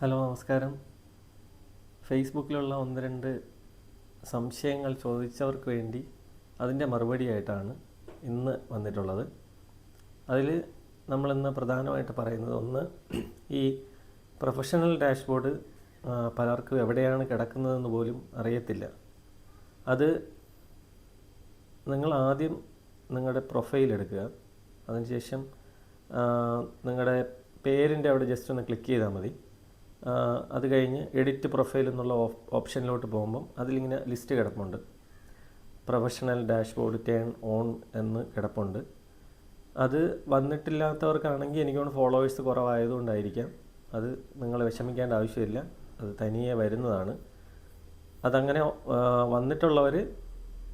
Hello നമസ്കാരം. ഫേസ്ബുക്കിലുള്ള ഒന്ന് രണ്ട് സംശയങ്ങൾ ചോദിച്ചവർക്ക് വേണ്ടി അതിന്റെ മറുപടിയായിട്ടാണ് ഇന്ന് വന്നിട്ടുള്ളത്. അതിൽ നമ്മളിന്ന് പ്രധാനമായിട്ട് പറയുന്നത് ഒന്ന് ഈ പ്രൊഫഷണൽ ഡാഷ്ബോർഡ് പലർക്കും എവിടെയാണ് കിടക്കുന്നതെന്ന് പോലും അറിയത്തില്ല. അത് നിങ്ങൾ ആദ്യം നിങ്ങളുടെ പ്രൊഫൈൽ എടുക്കുക. അതിനുശേഷം നിങ്ങളുടെ പേരിന്റെ അവിടെ ജസ്റ്റ് ഒന്ന് ക്ലിക്ക് ചെയ്താൽ മതി. അത് കഴിഞ്ഞ് എഡിറ്റ് പ്രൊഫൈൽ എന്നുള്ള ഓപ്ഷനിലോട്ട് പോകുമ്പം അതിലിങ്ങനെ ലിസ്റ്റ് കിടപ്പുണ്ട്. പ്രൊഫഷണൽ ഡാഷ്ബോർഡ് ടേൺ ഓൺ എന്ന് കിടപ്പുണ്ട്. അത് വന്നിട്ടില്ലാത്തവർക്കാണെങ്കിൽ എനിക്കൊന്ന് ഫോളോവേഴ്സ് കുറവായതുകൊണ്ടായിരിക്കാം. അത് നിങ്ങൾ വിഷമിക്കേണ്ട ആവശ്യമില്ല. അത് തനിയെ വരുന്നതാണ്. അതങ്ങനെ വന്നിട്ടുള്ളവർ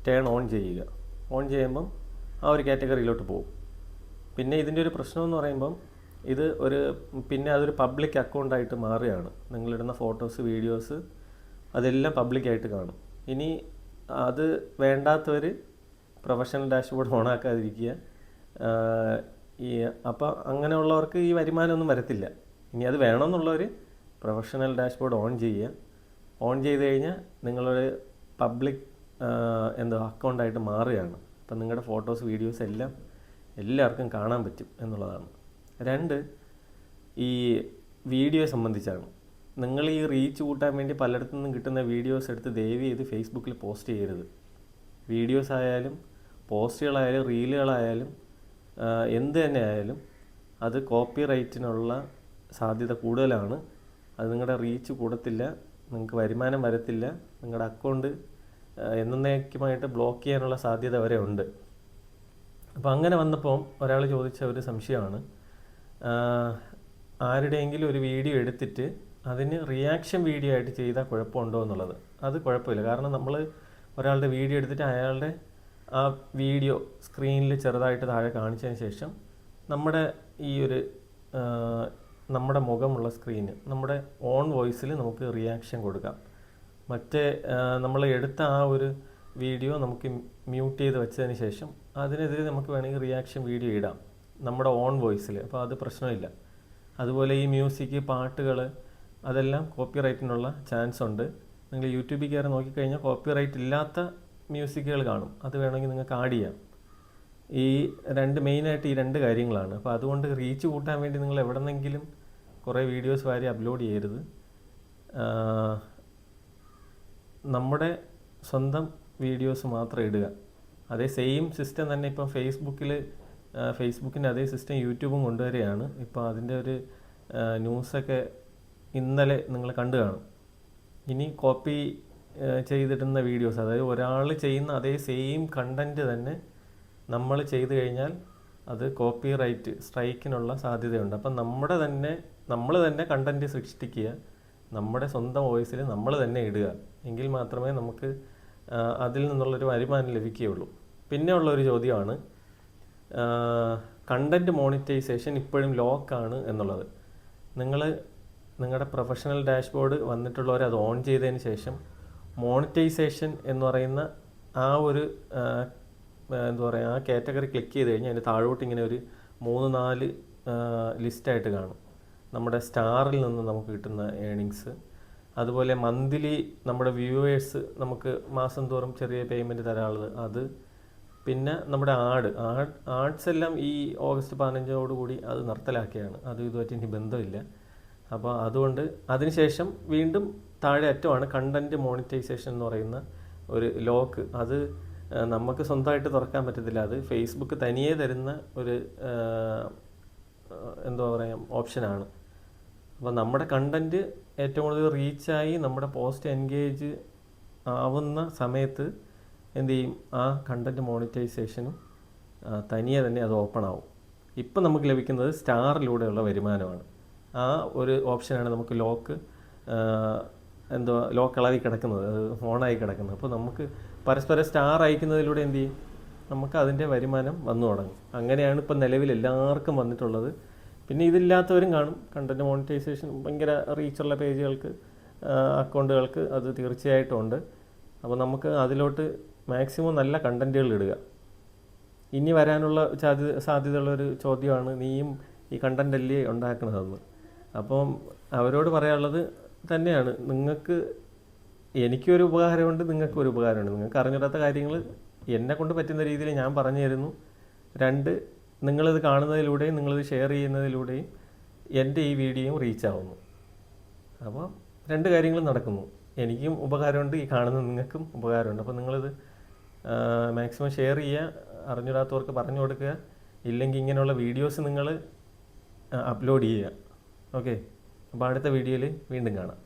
ടേൺ ഓൺ ചെയ്യുക. ഓൺ ചെയ്യുമ്പം ആ ഒരു കാറ്റഗറിയിലോട്ട് പോകും. പിന്നെ ഇതിന്റെ ഒരു പ്രശ്നം എന്ന് പറയുമ്പം ഇത് ഒരു പിന്നെ അതൊരു പബ്ലിക് അക്കൗണ്ടായിട്ട് മാറുകയാണ്. നിങ്ങളിടുന്ന ഫോട്ടോസ് വീഡിയോസ് അതെല്ലാം പബ്ലിക്കായിട്ട് കാണും. ഇനി അത് വേണ്ടാത്തവർ പ്രൊഫഷണൽ ഡാഷ്ബോർഡ് ഓൺ ആക്കാതിരിക്കുക ഈ അപ്പോൾ അങ്ങനെയുള്ളവർക്ക് ഈ വരുമാനമൊന്നും വരത്തില്ല. ഇനി അത് വേണമെന്നുള്ളവർ പ്രൊഫഷണൽ ഡാഷ്ബോർഡ് ഓൺ ചെയ്യുക. ഓൺ ചെയ്ത് കഴിഞ്ഞാൽ നിങ്ങളൊരു പബ്ലിക് എന്തോ അക്കൗണ്ടായിട്ട് മാറുകയാണ്. അപ്പം നിങ്ങളുടെ ഫോട്ടോസ് വീഡിയോസ് എല്ലാം എല്ലാവർക്കും കാണാൻ പറ്റും എന്നുള്ളതാണ്. രണ്ട് ഈ വീഡിയോ സംബന്ധിച്ചാണ്. നിങ്ങൾ ഈ റീച്ച് കൂട്ടാൻ വേണ്ടി പലയിടത്തു നിന്നും കിട്ടുന്ന വീഡിയോസ് എടുത്ത് ദയവ് ചെയ്ത് ഫേസ്ബുക്കിൽ പോസ്റ്റ് ചെയ്യരുത്. വീഡിയോസ് ആയാലും പോസ്റ്റുകളായാലും റീലുകളായാലും എന്ത് തന്നെ ആയാലും അത് കോപ്പി റൈറ്റിനുള്ള സാധ്യത കൂടുതലാണ്. അത് നിങ്ങളുടെ റീച്ച് കൂടത്തില്ല നിങ്ങൾക്ക് വരുമാനം വരത്തില്ല നിങ്ങളുടെ അക്കൗണ്ട് എന്നേക്കുമായിട്ട് ബ്ലോക്ക് ചെയ്യാനുള്ള സാധ്യത വരെ ഉണ്ട്. അപ്പോൾ അങ്ങനെ വന്നപ്പോൾ ഒരാൾ ചോദിച്ച ഒരു സംശയമാണ് ആരുടെയെങ്കിലും ഒരു വീഡിയോ എടുത്തിട്ട് അതിന് റിയാക്ഷൻ വീഡിയോ ആയിട്ട് ചെയ്താൽ കുഴപ്പമുണ്ടോ എന്നുള്ളത്. അത് കുഴപ്പമില്ല. കാരണം നമ്മൾ ഒരാളുടെ വീഡിയോ എടുത്തിട്ട് അയാളുടെ ആ വീഡിയോ സ്ക്രീനിൽ ചെറുതായിട്ട് താഴെ കാണിച്ചതിന് ശേഷം നമ്മുടെ ഈ ഒരു നമ്മുടെ മുഖമുള്ള സ്ക്രീന് നമ്മുടെ ഓൺ വോയിസിൽ നമുക്ക് റിയാക്ഷൻ കൊടുക്കാം. മറ്റേ നമ്മൾ എടുത്ത ആ ഒരു വീഡിയോ നമുക്ക് മ്യൂട്ട് ചെയ്ത് വെച്ചതിന് ശേഷം അതിനെതിരെ നമുക്ക് വേണമെങ്കിൽ റിയാക്ഷൻ വീഡിയോ ഇടാം. നമ്മുടെ ഓൺ വോയിസിൽ അപ്പോൾ അത് പ്രശ്നമില്ല. അതുപോലെ ഈ മ്യൂസിക് പാട്ടുകൾ അതെല്ലാം കോപ്പി റൈറ്റിനുള്ള ചാൻസ് ഉണ്ട്. നിങ്ങൾ യൂട്യൂബിൽ കയറി നോക്കിക്കഴിഞ്ഞാൽ കോപ്പി റൈറ്റ് ഇല്ലാത്ത മ്യൂസിക്കുകൾ കാണും. അത് വേണമെങ്കിൽ നിങ്ങൾക്ക് ആഡ് ചെയ്യാം. ഈ രണ്ട് മെയിനായിട്ട് ഈ രണ്ട് കാര്യങ്ങളാണ്. അപ്പോൾ അതുകൊണ്ട് റീച്ച് കൂട്ടാൻ വേണ്ടി നിങ്ങൾ എവിടെന്നെങ്കിലും കുറേ വീഡിയോസ് വാരി അപ്ലോഡ് ചെയ്യരുത്. നമ്മുടെ സ്വന്തം വീഡിയോസ് മാത്രം ഇടുക. അതേ സെയിം സിസ്റ്റം തന്നെ ഇപ്പം ഫേസ്ബുക്കിൽ ഫേസ്ബുക്കിന്റെ അതേ സിസ്റ്റം യൂട്യൂബും കൊണ്ടുവരികയാണ്. ഇപ്പോൾ അതിന്റെ ഒരു ന്യൂസൊക്കെ ഇന്നലെ നിങ്ങൾ കണ്ടു കാണും. ഇനി കോപ്പി ചെയ്തിടുന്ന വീഡിയോസ് അതായത് ഒരാൾ ചെയ്യുന്ന അതേ സെയിം കണ്ടന്റ് തന്നെ നമ്മൾ ചെയ്തു കഴിഞ്ഞാൽ അത് കോപ്പി റൈറ്റ് സ്ട്രൈക്കിനുള്ള സാധ്യതയുണ്ട്. അപ്പം നമ്മുടെ തന്നെ നമ്മൾ തന്നെ കണ്ടന്റ് സൃഷ്ടിക്കുക നമ്മുടെ സ്വന്തം വോയിസിൽ നമ്മൾ തന്നെ ഇടുക. എങ്കിൽ മാത്രമേ നമുക്ക് അതിൽ നിന്നുള്ളൊരു വരുമാനം ലഭിക്കുകയുള്ളൂ. പിന്നെ ഉള്ളൊരു ചോദ്യമാണ് കണ്ടന്റ് മോണിറ്റൈസേഷൻ ഇപ്പോഴും ലോക്കാണ് എന്നുള്ളത്. നിങ്ങൾ നിങ്ങളുടെ പ്രൊഫഷണൽ ഡാഷ്ബോർഡ് വന്നിട്ടുള്ളവർ അത് ഓൺ ചെയ്തതിന് ശേഷം മോണിറ്റൈസേഷൻ എന്ന് പറയുന്ന ആ ഒരു എന്താ പറയുക ആ കാറ്റഗറി ക്ലിക്ക് ചെയ്ത് കഴിഞ്ഞാൽ അതിന്റെ താഴോട്ട് ഇങ്ങനെ ഒരു മൂന്ന് നാല് ലിസ്റ്റായിട്ട് കാണും. നമ്മുടെ സ്റ്റാറിൽ നിന്ന് നമുക്ക് കിട്ടുന്ന ഏണിങ്സ് അതുപോലെ മന്ത്ലി നമ്മുടെ വ്യൂവേഴ്സ് നമുക്ക് മാസം തോറും ചെറിയ പേയ്മെന്റ് തരാനുള്ളത്. അത് പിന്നെ നമ്മുടെ ആട് ആഡ് ആർട്സ് എല്ലാം ഈ ഓഗസ്റ്റ് പതിനഞ്ചോടുകൂടി അത് നിർത്തലാക്കിയാണ്. അത് ഇതുമായിട്ട് ഇനി ബന്ധമില്ല. അപ്പോൾ അതുകൊണ്ട് അതിനുശേഷം വീണ്ടും താഴെ അറ്റമാണ് കണ്ടന്റ് മോണിറ്റൈസേഷൻ എന്ന് പറയുന്ന ഒരു ലോക്ക് അത് നമുക്ക് സ്വന്തമായിട്ട് തുറക്കാൻ പറ്റത്തില്ല. അത് ഫേസ്ബുക്ക് തനിയെ തരുന്ന ഒരു എന്തോ പറയാം ഓപ്ഷനാണ് അപ്പോൾ നമ്മുടെ കണ്ടന്റ് ഏറ്റവും കൂടുതൽ റീച്ചായി നമ്മുടെ പോസ്റ്റ് എൻഗേജ് ആവുന്ന സമയത്ത് എന്ത് ചെയ്യും? ആ കണ്ടന്റ് മോണിറ്റൈസേഷനും തനിയെ തന്നെ അത് ഓപ്പൺ ആവും. ഇപ്പം നമുക്ക് ലഭിക്കുന്നത് സ്റ്റാറിലൂടെയുള്ള വരുമാനമാണ്. ആ ഒരു ഓപ്ഷനാണ് നമുക്ക് ലോക്ക് എന്തോ ലോക്ക് ഇളകി കിടക്കുന്നത് ഓണായി കിടക്കുന്നത്. അപ്പോൾ നമുക്ക് പരസ്പരം സ്റ്റാർ അയക്കുന്നതിലൂടെ എന്ത് ചെയ്യും? നമുക്ക് അതിന്റെ വരുമാനം വന്നു തുടങ്ങും. അങ്ങനെയാണ് ഇപ്പം നിലവിൽ എല്ലാവർക്കും വന്നിട്ടുള്ളത്. പിന്നെ ഇതില്ലാത്തവരും കാണും. കണ്ടന്റ് മോണിറ്റൈസേഷൻ ഭയങ്കര റീച്ചുള്ള പേജുകൾക്ക് അക്കൗണ്ടുകൾക്ക് അത് തീർച്ചയായിട്ടും ഉണ്ട്. അപ്പോൾ നമുക്ക് അതിലോട്ട് മാക്സിമം നല്ല കണ്ടന്റുകൾ ഇടുക. ഇനി വരാനുള്ള സാധ്യത സാധ്യതയുള്ളൊരു ചോദ്യമാണ് നീയും ഈ കണ്ടന്റ് അല്ലേ ഉണ്ടാക്കണതെന്ന്. അപ്പം അവരോട് പറയാനുള്ളത് തന്നെയാണ്. നിങ്ങൾക്ക് എനിക്കൊരു ഉപകാരമുണ്ട് നിങ്ങൾക്ക് ഒരു ഉപകാരമുണ്ട്. നിങ്ങൾക്ക് അറിഞ്ഞിടാത്ത കാര്യങ്ങൾ എന്നെ കൊണ്ട് പറ്റുന്ന രീതിയിൽ ഞാൻ പറഞ്ഞു തരുന്നു. രണ്ട് നിങ്ങളിത് കാണുന്നതിലൂടെയും നിങ്ങളിത് ഷെയർ ചെയ്യുന്നതിലൂടെയും എന്റെ ഈ വീഡിയോയും റീച്ച് ആവുന്നു. അപ്പോൾ രണ്ട് കാര്യങ്ങളും നടക്കുന്നു. എനിക്കും ഉപകാരമുണ്ട് ഈ കാണുന്ന നിങ്ങൾക്കും ഉപകാരമുണ്ട്. അപ്പോൾ നിങ്ങളിത് മാക്സിമം ഷെയർ ചെയ്യുക അറിഞ്ഞിടാത്തവർക്ക് പറഞ്ഞു കൊടുക്കുക. ഇല്ലെങ്കിൽ ഇങ്ങനെയുള്ള വീഡിയോസ് നിങ്ങൾ അപ്ലോഡ് ചെയ്യുക. ഓക്കെ അപ്പോൾ അടുത്ത വീഡിയോയിൽ വീണ്ടും കാണാം.